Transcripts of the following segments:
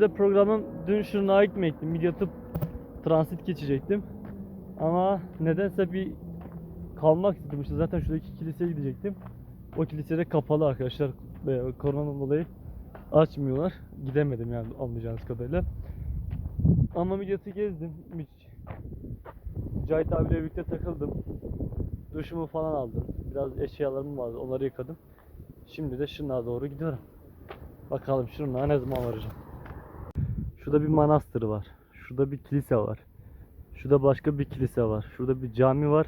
Normalde programım dün Şırnak'a gitmekti. Midyat'ı transit geçecektim. Ama nedense bir kalmak istedim. İşte zaten şuradaki kiliseye gidecektim. O kilisede kapalı arkadaşlar. Koronadan dolayı açmıyorlar. Gidemedim yani anlayacağınız kadarıyla. Ama Midyat'ı gezdim. Cahit abiyle birlikte takıldım. Duşumu falan aldım. Biraz eşyalarım vardı. Onları yıkadım. Şimdi de Şırnak'a doğru gidiyorum. Bakalım Şırnak'a ne zaman varacağım. Şurada bir manastır var. Şurada bir kilise var. Şurada başka bir kilise var. Şurada bir cami var.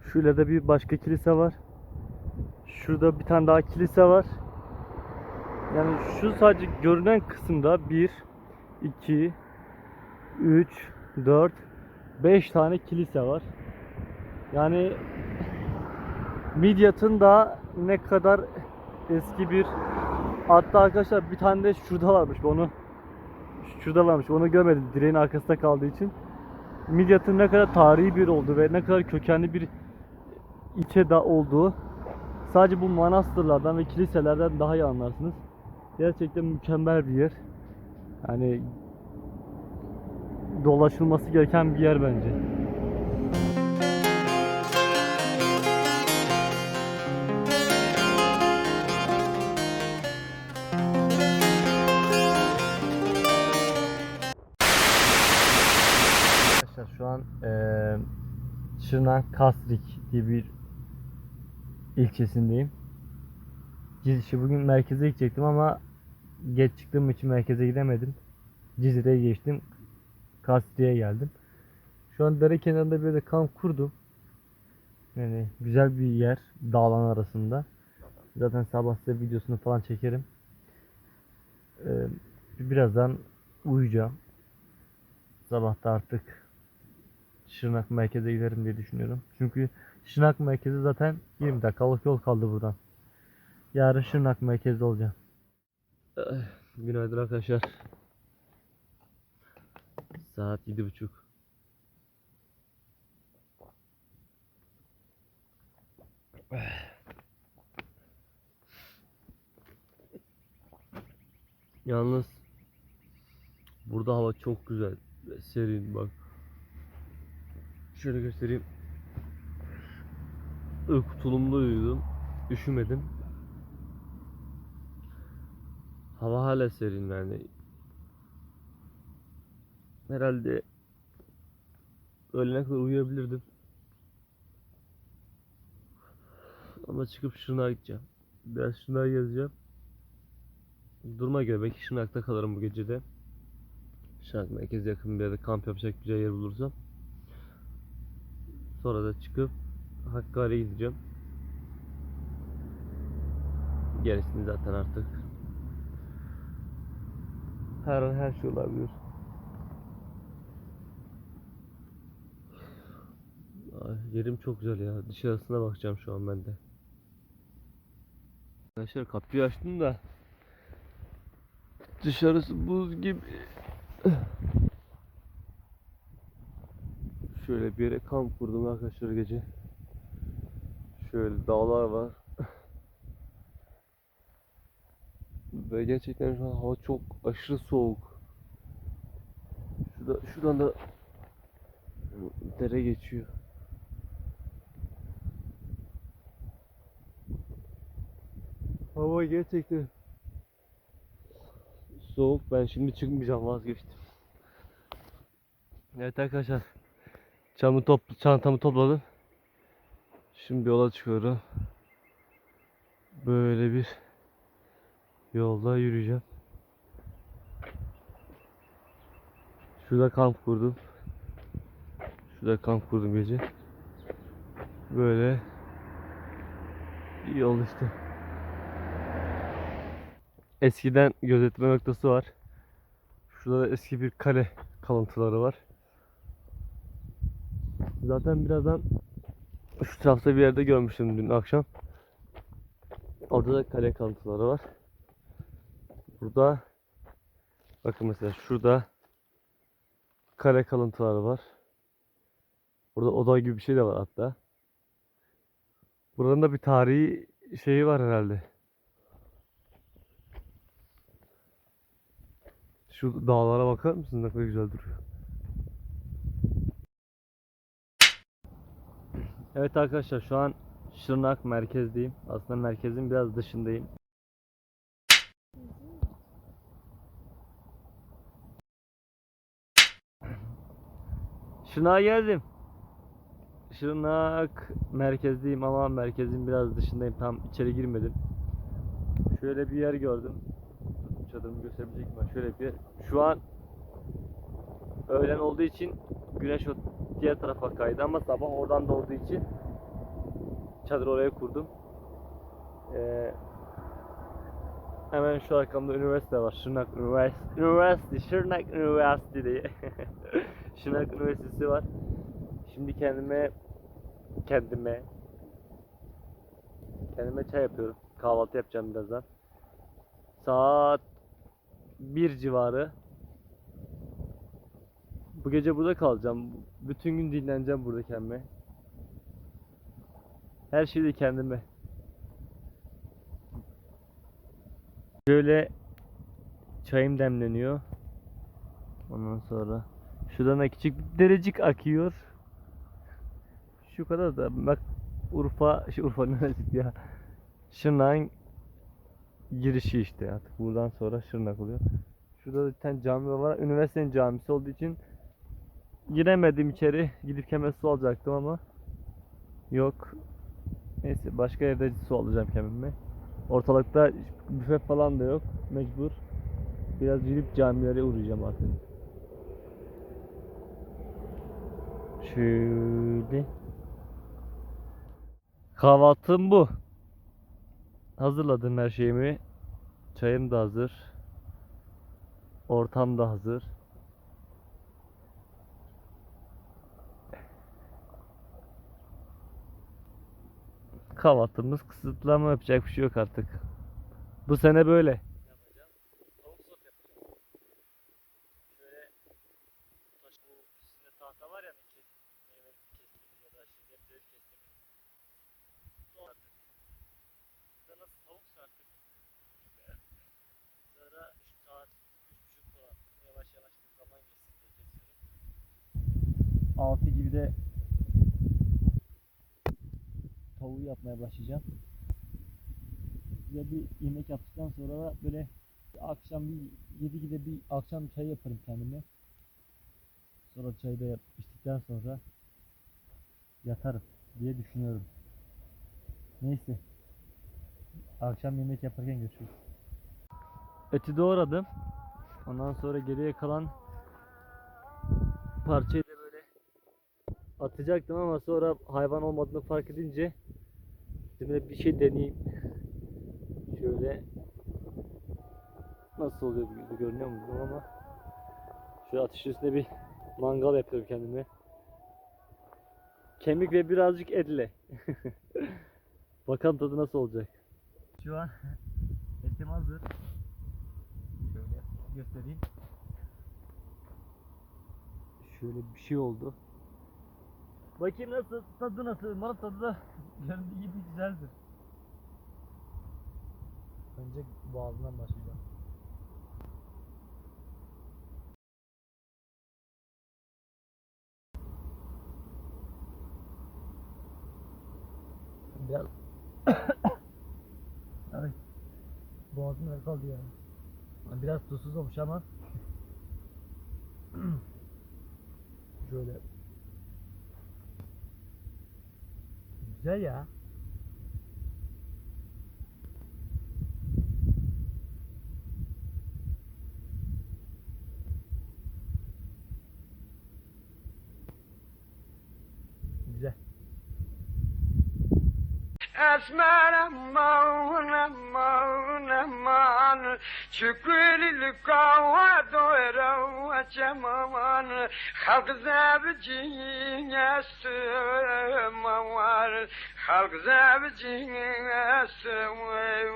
Şurada da bir başka kilise var. Şurada bir tane daha kilise var. Yani şu sadece görünen kısımda 1, 2, 3, 4, 5 tane kilise var. Yani Midyat'ın da ne kadar eski bir hatta arkadaşlar bir tane de şurada varmış onu şurada varmış onu görmedim direğin arkasında kaldığı için Midyat'ın ne kadar tarihi bir olduğu ve ne kadar kökenli bir ilçe da olduğu sadece bu manastırlardan ve kiliselerden daha iyi anlarsınız. Gerçekten mükemmel bir yer. Yani dolaşılması gereken bir yer bence. Şu an eee Şırnak Kasrik diye bir ilçesindeyim. Cizişi bugün merkeze gidecektim ama geç çıktığım için merkeze gidemedim. Cizre'ye geçtim. Kasri'ye geldim. Şu an dere kenarında böyle kamp kurdum. Yani güzel bir yer dağlan arasında. Zaten sabah size videosunu falan çekerim. Ee, birazdan uyuyacağım. Sabah da artık Şırnak merkeze giderim diye düşünüyorum. Çünkü Şırnak merkezi zaten 20 dakikalık yol kaldı buradan. Yarın Şırnak merkezde olacağım. Günaydın arkadaşlar. Saat yedi buçuk. Yalnız burada hava çok güzel serin bak. Şöyle göstereyim. Tulumlu uyudum. Üşümedim. Hava hala serin yani. Herhalde öğlene kadar uyuyabilirdim. Ama çıkıp Şırnak'a gideceğim. Biraz Şırnak'a gezeceğim. Duruma göre belki Şırnak'ta kalırım bu gece de. Şırnak merkezi yakın bir yerde kamp yapacak güzel yer bulursam. Sonra da çıkıp Hakkari'ye gideceğim. Gerisini zaten artık her an her şey olabilir. Ay, yerim çok güzel ya. Dışarısına bakacağım şu an ben de. Arkadaşlar kapıyı açtım da dışarısı buz gibi. Şöyle bir yere kamp kurdum arkadaşlar gece. Şöyle dağlar var. Ve gerçekten şu an hava çok aşırı soğuk. Şurada, şuradan da dere geçiyor. Hava gerçekten soğuk. Ben şimdi çıkmayacağım vazgeçtim. Evet arkadaşlar. Çamı top, çantamı topladım. Şimdi yola çıkıyorum. Böyle bir yolda yürüyeceğim. Şurada kamp kurdum. Şurada kamp kurdum gece. Böyle yol işte. Eskiden gözetleme noktası var. Şurada da eski bir kale kalıntıları var. Zaten birazdan şu tarafta bir yerde görmüştüm dün akşam. Orada da kale kalıntıları var. Burada bakın mesela şurada kale kalıntıları var. Burada oda gibi bir şey de var hatta. Buranın da bir tarihi şeyi var herhalde. Şu dağlara bakar mısın ne kadar güzel duruyor. Evet arkadaşlar şu an Şırnak merkezdeyim. Aslında merkezin biraz dışındayım. Şırnak'a geldim. Şırnak merkezdeyim ama merkezin biraz dışındayım. Tam içeri girmedim. Şöyle bir yer gördüm. Çadırımı gösterebilecek miyim? Şöyle bir yer. Şu an öğlen olduğu için güneş o diğer tarafa kaydı ama sabah oradan doğduğu için çadır oraya kurdum. Ee, hemen şu arkamda üniversite var. Şırnak Üniversitesi. Üniversite. Şırnak Üniversitesi diye. Şırnak Üniversitesi var. Şimdi kendime kendime kendime çay yapıyorum. Kahvaltı yapacağım birazdan. Saat 1 civarı. Bu gece burada kalacağım. Bütün gün dinleneceğim burada kendime. Her şeyi de kendime. Böyle çayım demleniyor. Ondan sonra şuradan da küçük bir derecik akıyor. Şu kadar da bak Urfa, şey Urfa neresi ya? Şırnak'ın girişi işte artık buradan sonra Şırnak oluyor. Şurada bir tane cami var. Üniversitenin camisi olduğu için giremedim içeri. Gidip hemen su alacaktım ama yok. Neyse başka yerde su alacağım kendime. Ortalıkta büfe falan da yok. Mecbur. Biraz yürüyüp camilere uğrayacağım artık. Şöyle. Kahvaltım bu. Hazırladım her şeyimi. Çayım da hazır. Ortam da hazır. Kahvaltımız kısıtlama yapacak bir şey yok artık. Bu sene böyle. Yapacağım. Tavuk sot yapacağım. Şöyle taş bu üstünde tahta var ya kes, meyve kestiğimiz ya da sebzeleri kestiğimiz. Sonra artık. Burada nasıl tavuksa artık. Sonra 3 saat, 3,5 falan yavaş yavaş bir zaman geçsin diye kesiyorum. 6 gibi de tavuğu yapmaya başlayacağım. Size bir yemek yaptıktan sonra da böyle akşam bir 7 gibi bir akşam çay yaparım kendime. Sonra çayı da içtikten sonra yatarım diye düşünüyorum. Neyse. Akşam yemek yaparken görüşürüz. Eti doğradım. Ondan sonra geriye kalan parçayı da böyle atacaktım ama sonra hayvan olmadığını fark edince dedim bir şey deneyeyim. Şöyle nasıl oluyor bir görünüyor mu bilmiyorum ama şöyle ateşin üstünde bir mangal yapıyorum kendime. Kemik ve birazcık etle. Bakalım tadı nasıl olacak. Şu an etim hazır. Şöyle göstereyim. Şöyle bir şey oldu. Bakayım nasıl tadı nasıl? Umarım tadı da göründüğü gibi güzeldir. Önce boğazından başlayacağım. Biraz Ay. Boğazım kaldı ya. Biraz tuzsuz olmuş ama şöyle Güzel ya. Güzel. أسمع aman aman aman Şükrülük doyra açamaman Halk zevciye sığmavar Halk zevciye sığmavar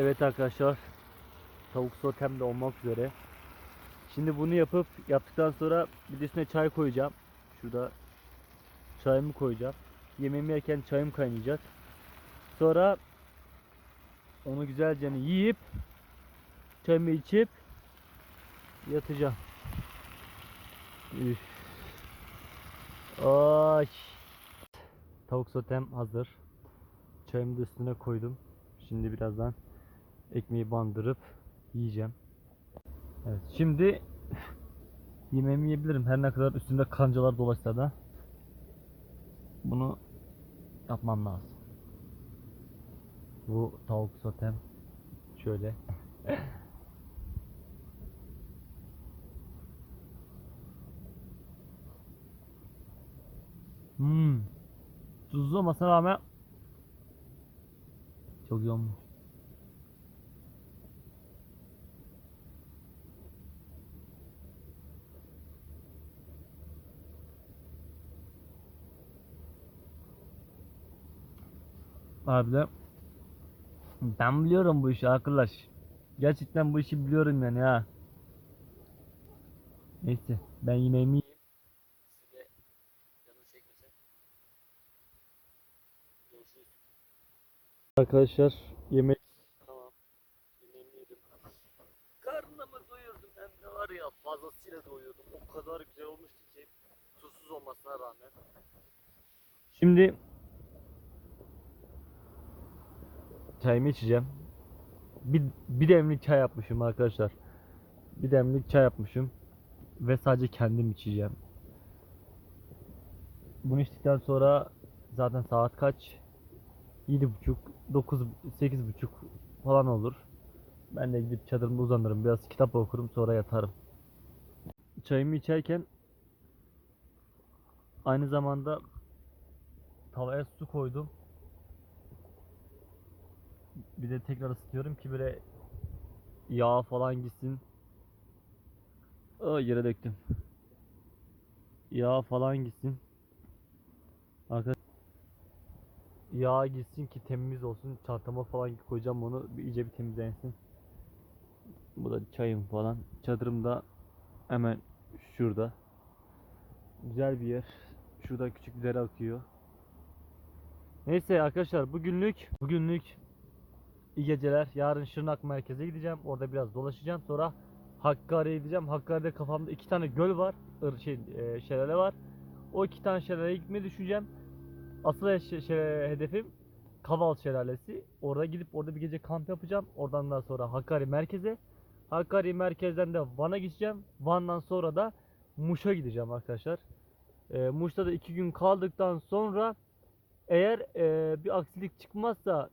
Evet arkadaşlar. Tavuk sotem de olmak üzere. Şimdi bunu yapıp yaptıktan sonra bir de üstüne çay koyacağım. Şurada çayımı koyacağım. Yemeğimi yerken çayım kaynayacak. Sonra onu güzelce hani yiyip çayımı içip yatacağım. Üf. Ay. Tavuk sotem hazır. Çayımı da üstüne koydum. Şimdi birazdan ekmeği bandırıp yiyeceğim. Evet şimdi yemeğimi yiyebilirim. Her ne kadar üstünde kancalar dolaşsa da bunu yapmam lazım. Bu tavuk sotem şöyle. Hmm. Tuzlu olmasına rağmen çok iyi olmuş. Harbiden ben biliyorum bu işi arkadaş. Gerçekten bu işi biliyorum yani ha. Neyse ben yemeğimi yiyeyim. Size canınız çekmesin. Görüşürüz. Arkadaşlar yemek tamam. Yemeğimi yedim. Karnımı doyurdum hem de var ya fazlasıyla doyurdum. O kadar güzel olmuştu ki tuzsuz olmasına rağmen. Şimdi çayımı içeceğim. Bir, bir demlik çay yapmışım arkadaşlar. Bir demlik çay yapmışım. Ve sadece kendim içeceğim. Bunu içtikten sonra zaten saat kaç? 7.30, 9, 8.30 falan olur. Ben de gidip çadırımda uzanırım. Biraz kitap okurum sonra yatarım. Çayımı içerken aynı zamanda tavaya su koydum. Bir de tekrar ısıtıyorum ki böyle yağ falan gitsin. Aa, yere döktüm. Yağ falan gitsin. Arkadaş yağ gitsin ki temiz olsun. Çantama falan koyacağım onu bir iyice bir temizlensin. Bu da çayım falan. Çadırım da hemen şurada. Güzel bir yer. Şurada küçük bir dere akıyor. Neyse arkadaşlar bugünlük bugünlük iyi geceler. Yarın Şırnak merkeze gideceğim. Orada biraz dolaşacağım. Sonra Hakkari'ye gideceğim. Hakkari'de kafamda iki tane göl var. Şey, e, şelale var. O iki tane şelaleye gitmeyi düşüneceğim. Asıl he- şey- hedefim Kaval Şelalesi. Orada gidip orada bir gece kamp yapacağım. Oradan daha sonra Hakkari merkeze. Hakkari merkezden de Van'a gideceğim. Van'dan sonra da Muş'a gideceğim arkadaşlar. E, Muş'ta da iki gün kaldıktan sonra eğer e, bir aksilik çıkmazsa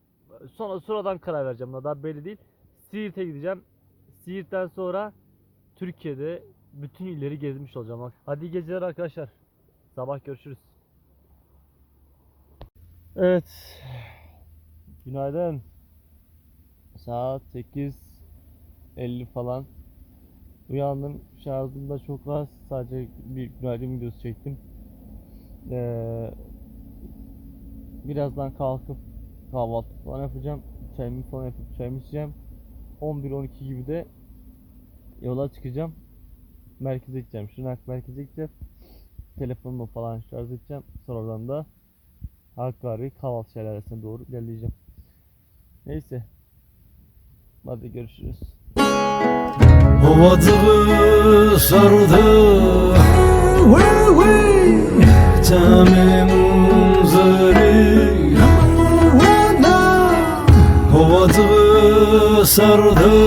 sonra sonradan karar vereceğim. Daha belli değil. Siirt'e gideceğim. Siirt'ten sonra Türkiye'de bütün illeri gezmiş olacağım. Hadi geceler arkadaşlar. Sabah görüşürüz. Evet. Günaydın. Saat 8.50 falan. Uyandım. Şarjım da çok az. Sadece bir günaydın videosu çektim. Ee, birazdan kalkıp kahvaltı falan yapacağım. Çayımı falan yapıp çayımı içeceğim. 11-12 gibi de yola çıkacağım. Merkeze gideceğim. Şırnak merkeze gideceğim. Telefonumu falan şarj edeceğim. Sonradan da Hakkari kahvaltı şelalesine doğru ilerleyeceğim. Neyse. Hadi görüşürüz. Ovadığı sardı sardı